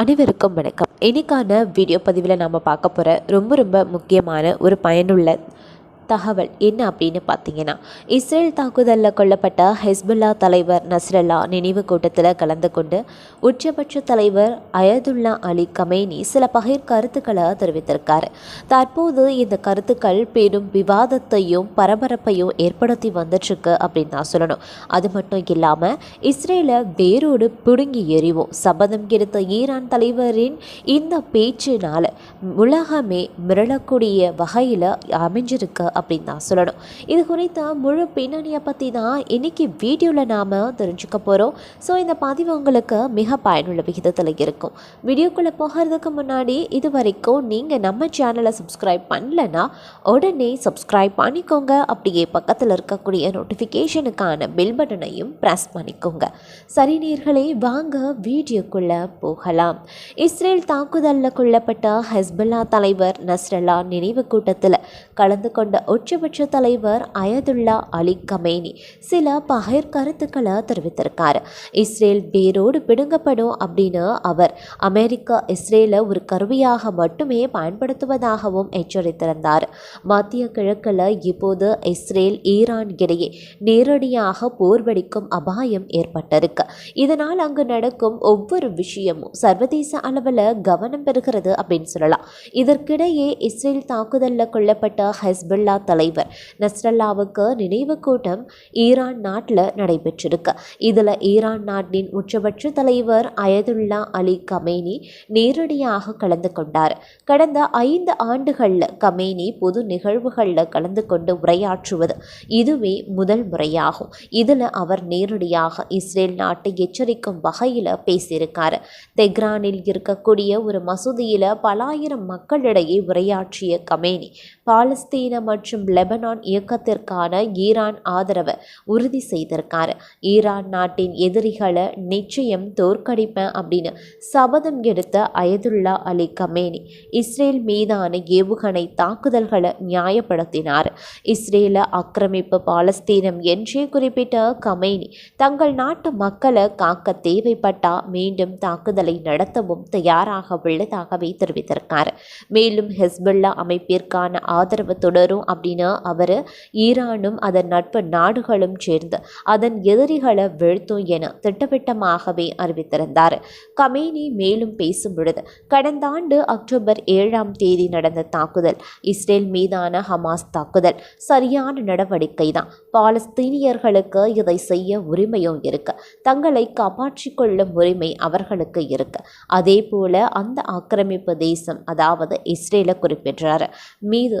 அனைவருக்கும் வணக்கம். இன்றைக்கான வீடியோ பதிவில் நாம் பார்க்க போகிற ரொம்ப ரொம்ப முக்கியமான ஒரு பயனுள்ள தகவல் என்ன அப்படின்னு பார்த்தீங்கன்னா இஸ்ரேல் தாக்குதலில் கொல்லப்பட்ட ஹெஸ்புல்லா தலைவர் நஸ்ரல்லா நினைவு கூட்டத்தில் கலந்து கொண்டு உச்சபட்ச தலைவர் அயதுல்லா அலி கமேனி சில பகிர் கருத்துக்களை தெரிவித்திருக்காரு. தற்போது இந்த கருத்துக்கள் பெரும் விவாதத்தையும் பரபரப்பையும் ஏற்படுத்தி வந்துட்டுருக்கு அப்படின்னு தான் சொல்லணும். அது மட்டும் இல்லாமல் இஸ்ரேலை வேரோடு பிடுங்கி எறிவோம். சபதம் எடுத்த ஈரான் தலைவரின் இந்த பேச்சினால் உலகமே மிரளக்கூடிய வகையில் அமைஞ்சிருக்கு அப்படின்னு தான் சொல்லணும். இது குறித்த முழு பின்னணியை பற்றி தான் இன்றைக்கி வீடியோவில் நாம் தெரிஞ்சுக்க போகிறோம் ஸோ இந்த பதிவு உங்களுக்கு மிக பயனுள்ள விகிதத்தில் இருக்கும். வீடியோக்குள்ளே போகிறதுக்கு முன்னாடி இது வரைக்கும் நீங்கள் நம்ம சேனலை சப்ஸ்கிரைப் பண்ணலன்னா உடனே சப்ஸ்கிரைப் பண்ணிக்கோங்க. அப்படியே பக்கத்தில் இருக்கக்கூடிய நோட்டிஃபிகேஷனுக்கான பெல் பட்டனையும் ப்ரெஸ் பண்ணிக்கோங்க. சரி நேர்களே வாங்க வீடியோக்குள்ளே போகலாம். இஸ்ரேல் தாக்குதலில் கொல்லப்பட்ட ஹஸ்பல்லா தலைவர் நஸ்ரல்லா நினைவு கூட்டத்தில் கலந்து கொண்ட உச்சபட்ச தலைவர் அயதுல்லா அலி கமேனி. சில பகிர் கருத்துக்களை தெரிவித்திருக்கார். இஸ்ரேல் வேரோடு பிடுங்கப்படும் அப்படின்னு அவர் அமெரிக்கா இஸ்ரேலை ஒரு கருவியாக மட்டுமே பயன்படுத்துவதாகவும் எச்சரித்திருந்தார். மத்திய கிழக்கில் இப்போது இஸ்ரேல் ஈரான் இடையே நேரடியாக போர் வெடிக்கும் அபாயம் ஏற்பட்டிருக்கு. இதனால் அங்கு நடக்கும் ஒவ்வொரு விஷயமும் சர்வதேச அளவில் கவனம் பெறுகிறது அப்படின்னு சொல்லலாம். இதற்கிடையே இஸ்ரேல் தாக்குதலில் கொல்லப்பட்ட ஹெஸ்புல்லா தலைவர். நஸ்ரல்லாவுக்கு நினைவு கூட்டம் ஈரான் நாட்டில் நடைபெற்றிருக்கு. இதில் ஈரான் நாட்டின் உச்சபட்ச தலைவர் அயதுல்லா அலி கமேனி நேரடியாக கலந்து கொண்டார். கடந்த ஐந்து ஆண்டுகளில் கமேனி பொது நிகழ்வுகளில் கலந்து கொண்டு உரையாற்றுவது இதுவே முதல் முறையாகும். இதில் அவர் நேரடியாக இஸ்ரேல் நாட்டை எச்சரிக்கும் வகையில் பேசியிருக்காரு. தெஹ்ரானில் இருக்கக்கூடிய ஒரு மசூதியில் பல ஆயிரம் மக்களிடையே உரையாற்றிய கமேனி பாலஸ்தீன மற்றும் லெபனான் இயக்கத்திற்கான ஈரான் ஆதரவை உறுதி செய்திருக்காரு. ஈரான் நாட்டின் எதிரிகளை நிச்சயம் தோற்கடிப்பேன் அப்படின்னு சபதம் எடுத்த அயதுல்லா அலி கமேனி இஸ்ரேல் மீதான ஏவுகணை தாக்குதல்களை நியாயப்படுத்தினார். இஸ்ரேல ஆக்கிரமிப்பு பாலஸ்தீனம் என்றே குறிப்பிட்ட கமேனி தங்கள் நாட்டு மக்களை காக்க தேவைப்பட்டா மீண்டும் தாக்குதலை நடத்தவும் தயாராக உள்ளதாகவே தெரிவித்திருக்கார். மேலும் ஹெஸ்புல்லா அமைப்பிற்கான ஆதரவு தொடரும் அப்படின்னு அவர் ஈரானும் அதன் நட்பு நாடுகளும் சேர்ந்து அதன் எதிரிகளை வீழ்த்தும் என திட்டவட்டமாகவே அறிவித்திருந்தார். கமேனி மேலும் பேசும் பொழுது கடந்த ஆண்டு அக்டோபர் ஏழாம் தேதி நடந்த தாக்குதல் இஸ்ரேல் மீதான ஹமாஸ் தாக்குதல் சரியான நடவடிக்கை தான் பாலஸ்தீனியர்களுக்கு இதை செய்ய உரிமையும் இருக்கு. தங்களை காப்பாற்றிக் கொள்ளும் உரிமை அவர்களுக்கு இருக்கு. அதே போல அந்த ஆக்கிரமிப்பு தேசம் அதாவது இஸ்ரேலை குறிப்பிட்டார் மீது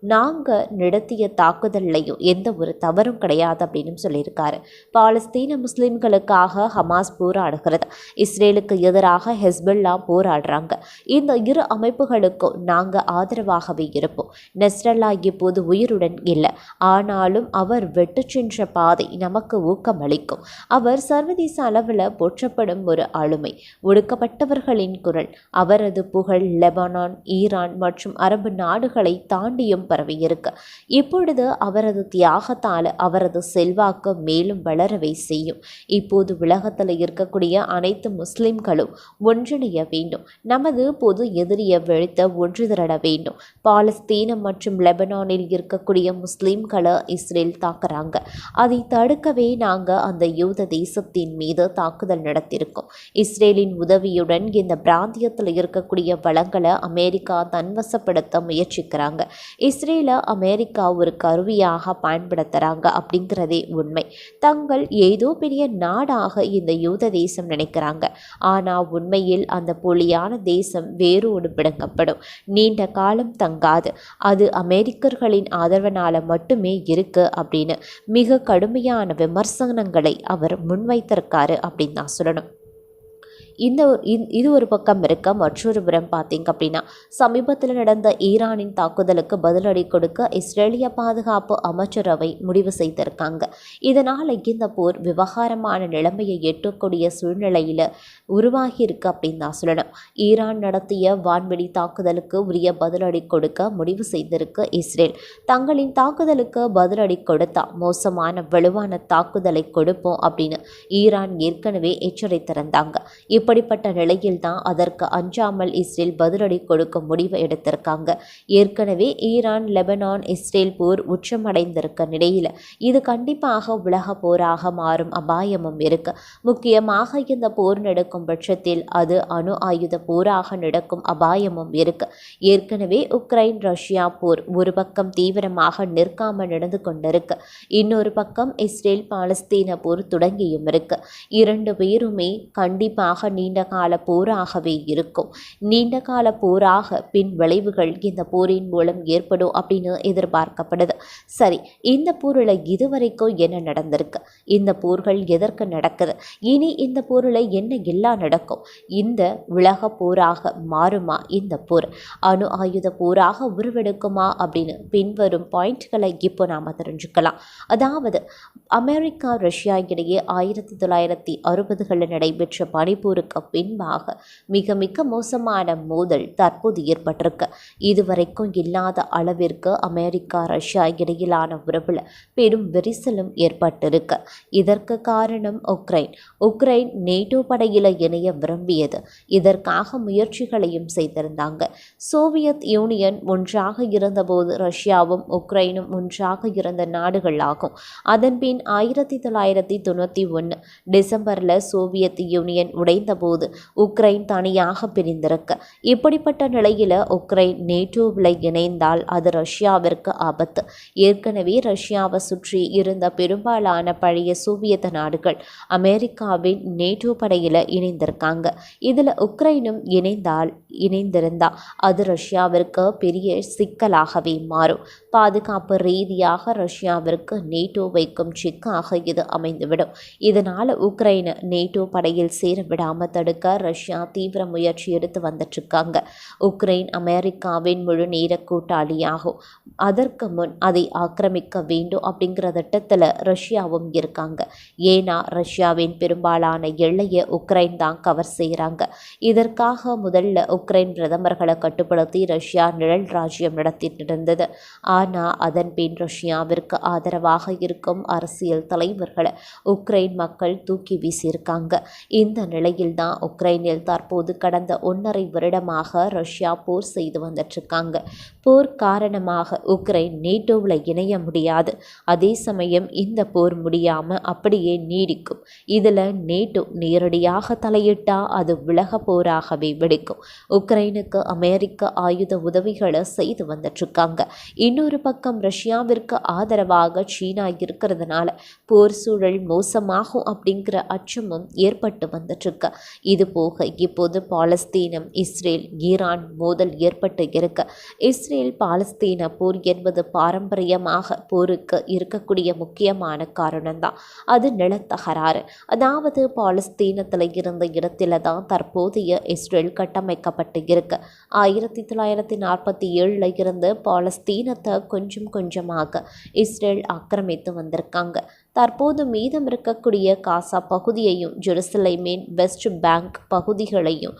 நாங்கள் நடத்திய தாக்குதல்லையும் எந்த ஒரு தவறும் கிடையாது அப்படின்னு சொல்லியிருக்காரு. பாலஸ்தீன முஸ்லீம்களுக்காக ஹமாஸ் போராடுகிறது. இஸ்ரேலுக்கு எதிராக ஹெஸ்புல்லா போராடுறாங்க. இந்த இரு அமைப்புகளுக்கும் நாங்கள் ஆதரவாகவே இருப்போம். நெஸ்ரல்லா இப்போது உயிருடன் இல்லை. ஆனாலும் அவர் வெட்டு சென்ற பாதை நமக்கு ஊக்கமளிக்கும். அவர் சர்வதேச அளவில் போற்றப்படும் ஒரு ஆளுமை. ஒடுக்கப்பட்டவர்களின் குரல். அவரது புகழ் லெபனான் ஈரான் மற்றும் அரபு நாடுகளை தாண்டியும் பரவியிருக்கு இப்பொழுது அவரது தியாகத்தால் அவரது செல்வாக்கு மேலும் வளரவே செய்யும். இப்போது உலகத்தில் இருக்கக்கூடிய அனைத்து முஸ்லிம்களும் ஒன்றிணைய வேண்டும். நமது பொது எதிரியை வீழ்த்த ஒன்று திரட வேண்டும். பாலஸ்தீனம் மற்றும் லெபனானில் இருக்கக்கூடிய முஸ்லிம்களை இஸ்ரேல் தாக்குறாங்க. அதை தடுக்கவே நாங்கள் அந்த யூத தேசத்தின் மீது தாக்குதல் நடத்தியிருக்கோம். இஸ்ரேலின் உதவியுடன் இந்த பிராந்தியத்தில் இருக்கக்கூடிய வளங்களை அமெரிக்கா தன்வசப்படுத்த முயற்சிக்கிறாங்க. இஸ்ரேலை அமெரிக்கா ஒரு கருவியாக பயன்படுத்துகிறாங்க அப்படிங்கிறதே உண்மை. தங்கள் ஏதோ பெரிய நாடாக இந்த யூத தேசம் நினைக்கிறாங்க. ஆனால் உண்மையில் அந்த போலியான தேசம் வேரோடு பிடுங்கப்படும். நீண்ட காலம் தங்காது. அது அமெரிக்கர்களின் ஆதரவினால் மட்டுமே இருக்கு அப்படின்னு மிக கடுமையான விமர்சனங்களை அவர் முன்வைத்திருக்காரு அப்படின்னு தான் சொல்லணும். இந்த ஒரு இந்- இது ஒரு பக்கம் இருக்க? மற்றொரு புறம் பார்த்தீங்க அப்படின்னா சமீபத்தில் நடந்த ஈரானின் தாக்குதலுக்கு பதிலடி கொடுக்க இஸ்ரேலிய பாதுகாப்பு அமைச்சரவை முடிவு செய்திருக்காங்க. இதனால் இந்த போர் விவகாரமான நிலைமையை எட்டக்கூடிய சூழ்நிலையில் உருவாகி இருக்கு அப்படின்னு தான் சொல்லணும். ஈரான் நடத்திய வான்வெளி தாக்குதலுக்கு உரிய பதிலடி கொடுக்க முடிவு செய்திருக்கு இஸ்ரேல். தங்களின் தாக்குதலுக்கு பதிலடி கொடுத்தா மோசமான வலுவான தாக்குதலை கொடுப்போம் அப்படின்னு ஈரான் ஏற்கனவே எச்சரித்திருந்தாங்க. இப்படி இப்படிப்பட்ட நிலையில் தான் அதற்கு அஞ்சாமல் இஸ்ரேல் பதிலடி கொடுக்கும் முடிவை எடுத்திருக்காங்க. ஏற்கனவே ஈரான் லெபனான் இஸ்ரேல் போர் உச்சமடைந்திருக்க நிலையில் இது கண்டிப்பாக உலக போராக மாறும் அபாயமும் இருக்கு. முக்கியமாக இந்த போர் நடக்கும் பட்சத்தில் அது அணு ஆயுத போராக நடக்கும் அபாயமும் இருக்கு. ஏற்கனவே உக்ரைன் ரஷ்யா போர் ஒரு பக்கம் தீவிரமாக நிற்காமல் நடந்து கொண்டிருக்கு. இன்னொரு பக்கம் இஸ்ரேல் பாலஸ்தீன போர் தொடங்கியும் இருக்கு. இரண்டு பேருமே கண்டிப்பாக நீண்ட கால போராகவே இருக்கும். நீண்ட கால போராக பின் விளைவுகள் இந்த போரின் மூலம் ஏற்படும் அப்படின்னு எதிர்பார்க்கப்படுது. சரி இந்த போரில் இதுவரைக்கும் என்ன நடந்திருக்கு? இந்த போர்கள் எதற்கு நடக்குது? இனி இந்த போரில் என்ன எல்லாம் நடக்கும்? இந்த உலக போராக மாறுமா இந்த போர்? அணு ஆயுத போராக உருவெடுக்குமா அப்படின்னு பின்வரும் பாயிண்ட்களை இப்போ நாம் தெரிஞ்சுக்கலாம். அதாவது அமெரிக்கா ரஷ்யா இடையே ஆயிரத்தி தொள்ளாயிரத்தி அறுபதுகளில் நடைபெற்ற பனிப்போருக்கு பின்பாக மிக மிக மோசமான மோதல் தற்போது ஏற்பட்டிருக்கு. இதுவரைக்கும் இல்லாத அளவிற்கு அமெரிக்கா ரஷ்யா இடையிலான உறவில் பெரும் விரிசலும் ஏற்பட்டிருக்கு. இதற்கு காரணம் உக்ரைன். உக்ரைன் நேட்டோ படையில் இணைய விரும்பியது. இதற்காக முயற்சிகளையும் செய்திருந்தாங்க. சோவியத் யூனியன் ஒன்றாக இருந்தபோது ரஷ்யாவும் உக்ரைனும் ஒன்றாக இருந்த நாடுகளாகும். அதன்பின் ஆயிரத்தி தொள்ளாயிரத்தி தொண்ணூற்றி ஒன்று டிசம்பரில் சோவியத் யூனியன் உடைந்தபோது உக்ரைன் தனியாக பிரிந்திருக்கு. இப்படிப்பட்ட நிலையில் உக்ரைன் நேட்டோவில் இணைந்தால் அது ரஷ்யாவிற்கு ஆபத்து. ஏற்கனவே ரஷ்யாவை சுற்றி இருந்த பெரும்பாலான பழைய சோவியத் நாடுகள் அமெரிக்காவின் நேட்டோ படையில் இணைந்திருக்காங்க. இதில் உக்ரைனும் இணைந்தால் இணைந்திருந்தால் அது ரஷ்யாவிற்கு பெரிய சிக்கலாகவே மாறும். பாதுகாப்பு ரீதியாக ரஷ்யாவிற்கு நேட்டோ வைக்கும் சிக்காக இது அமைந்துவிடும். இதனால் உக்ரைன் நேட்டோ படையில் சேர விடாமல் தடுக்க ரஷ்யா தீவிர முயற்சி எடுத்து வந்துட்டுருக்காங்க. உக்ரைன் அமெரிக்காவின் முழு நேர கூட்டாளியாகும். அதற்கு முன் அதை ஆக்கிரமிக்க வேண்டும் அப்படிங்கிற திட்டத்தில் ரஷ்யாவும் இருக்காங்க. ஏன்னா ரஷ்யாவின் பெரும்பாலான எல்லையை உக்ரைன் தான் கவர் செய்கிறாங்க இதற்காக முதல்ல உக்ரைன் பிரதமர்களை கட்டுப்படுத்தி ரஷ்யா நிழல் ராஜ்யம் நடத்திட்டு இருந்தது ஆனால் அதன் பின் ரஷ்யாவிற்கு ஆதரவாக இருக்கும் அரசியல் தலைவர்களை உக்ரைன் மக்கள் தூக்கி வீசியிருக்காங்க. இந்த நிலையில் தான் உக்ரைனில் தற்போது கடந்த ஒன்றரை வருடமாக ரஷ்யா போர் செய்து வந்துட்டுருக்காங்க. போர் காரணமாக உக்ரைன் நேட்டோவில் இணைய முடியாது. அதே சமயம் இந்த போர் முடியாமல் அப்படியே நீடிக்கும். இதில் நேட்டோ நேரடியாக தலையிட்டால் அது விலக போராகவே வெடிக்கும். உக்ரைனுக்கு அமெரிக்க ஆயுத உதவிகளை செய்து வந்துட்டுருக்காங்க. இன்னொரு பக்கம் ரஷ்யாவிற்கு ஆதரவாக சீனா இருக்கிறதுனால போர் சூழல் மோசமாகும் அப்படிங்கிற அச்சமும் ஏற்பட்டு வந்துட்டுருக்கு. இது போக இப்போது பாலஸ்தீனம் இஸ்ரேல் ஈரான் மோதல் ஏற்பட்டு இருக்கு. இஸ்ரேல் பாலஸ்தீன போர் என்பது பாரம்பரியமாக போருக்கு இருக்கக்கூடிய முக்கியமான காரணம்தான். அது நிலத்தகராறு. அதாவது பாலஸ்தீனத்தில் இருந்த இடத்துல தான் தற்போதைய இஸ்ரேல் கட்டமைக்கப்பட்டு இருக்கு. ஆயிரத்தி தொள்ளாயிரத்தி நாற்பத்தி ஏழில் இருந்து பாலஸ்தீனத்தை கொஞ்சம் கொஞ்சமாக இஸ்ரேல் ஆக்கிரமித்து வந்திருக்காங்க. தற்போது மீதம் இருக்கக்கூடிய காசா பகுதியையும் ஜெருசலேமின் வெஸ்ட் பேங்க் பகுதிகளையும்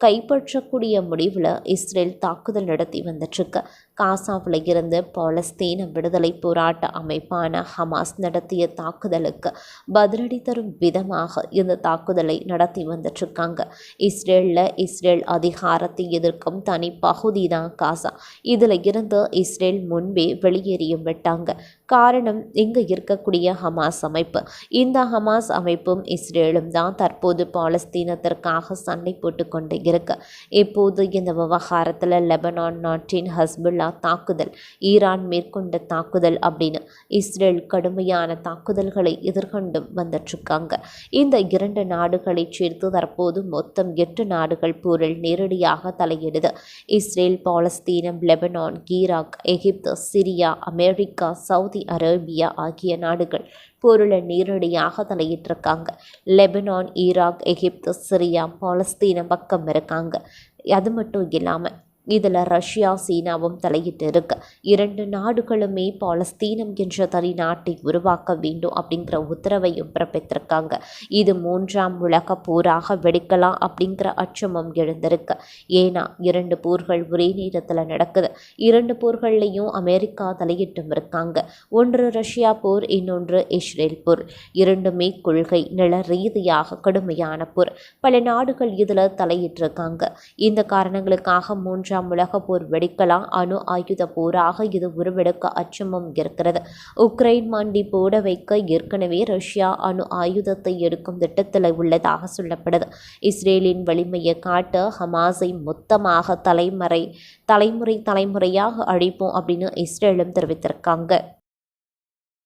கைப்பற்றக்கூடிய முடிவில் இஸ்ரேல் தாக்குதல் நடத்தி வந்துட்டுருக்கு காசாவில் இருந்து பாலஸ்தீன விடுதலை போராட்ட அமைப்பான ஹமாஸ் நடத்திய தாக்குதலுக்கு பதிலடி தரும் விதமாக இந்த தாக்குதலை நடத்தி வந்துட்டுருக்காங்க. இஸ்ரேலில் இஸ்ரேல் அதிகாரத்தை எதிர்க்கும் தனி பகுதி தான் காசா. இதில் இருந்து இஸ்ரேல் முன்பே வெளியேறியும் விட்டாங்க. காரணம் இங்கே இருக்கக்கூடிய ஹமாஸ் அமைப்பு. இந்த ஹமாஸ் அமைப்பும் இஸ்ரேலும் தான் தற்போது பாலஸ்தீனத்திற்காக சண்டை போட்டு கொண்டு இருக்கு. இப்போது இந்த விவகாரத்தில் லெபனான் நாட்டின் ஹஸ்புல்லா தாக்குதல் ஈரான் மேற்கொண்ட தாக்குதல் அப்படின்னு இஸ்ரேல் கடுமையான தாக்குதல்களை எதிர்கொண்டும் வந்துட்டுருக்காங்க. இந்த இரண்டு நாடுகளை சேர்த்து தற்போது மொத்தம் எட்டு நாடுகள் போரில் நேரடியாக தலையிடுது. இஸ்ரேல் பாலஸ்தீனம் Lebanon Iraq Egypt Syria America Saudi Arabia ஆகிய நாடுகள் போரில் நேரடியாக தலையிட்டிருக்காங்க. லெபனான் ஈராக் எகிப்து சிரியா பாலஸ்தீனம் பக்கம் இருக்காங்க. அது மட்டும் இல்லாமல் இதில் ரஷ்யா சீனாவும் தலையிட்டு இருக்கு. இரண்டு நாடுகளுமே பாலஸ்தீனம் என்ற தனி நாட்டை உருவாக்க வேண்டும் அப்படிங்கிற உத்தரவையும் பிறப்பித்திருக்காங்க. இது மூன்றாம் உலக போராக வெடிக்கலாம் அப்படிங்கிற அச்சமும் எழுந்திருக்கு. ஏன்னா இரண்டு போர்கள் ஒரே நேரத்தில் நடக்குது. இரண்டு போர்கள்லையும் அமெரிக்கா தலையிட்டும் இருக்காங்க. ஒன்று ரஷ்யா போர் இன்னொன்று இஸ்ரேல் போர். இரண்டுமே கொள்கை நில ரீதியாக கடுமையான போர். பல நாடுகள் இதில் தலையிட்டிருக்காங்க. இந்த காரணங்களுக்காக மூன்று மூன்றாம் உலக போர் வெடிக்கலாம் அணு ஆயுத போராக இது உருவெடுக்க அச்சமும் இருக்கிறது. உக்ரைன் மண்டி போட வைக்க ஏற்கனவே ரஷ்யா அணு ஆயுதத்தை எடுக்கும் திட்டத்தில் உள்ளதாக சொல்லப்படுது. இஸ்ரேலின் வலிமையை காட்ட ஹமாஸை மொத்தமாக தலைமுறை தலைமுறை தலைமுறையாக அழிப்போம் அப்படின்னு இஸ்ரேலும் தெரிவித்திருக்காங்க.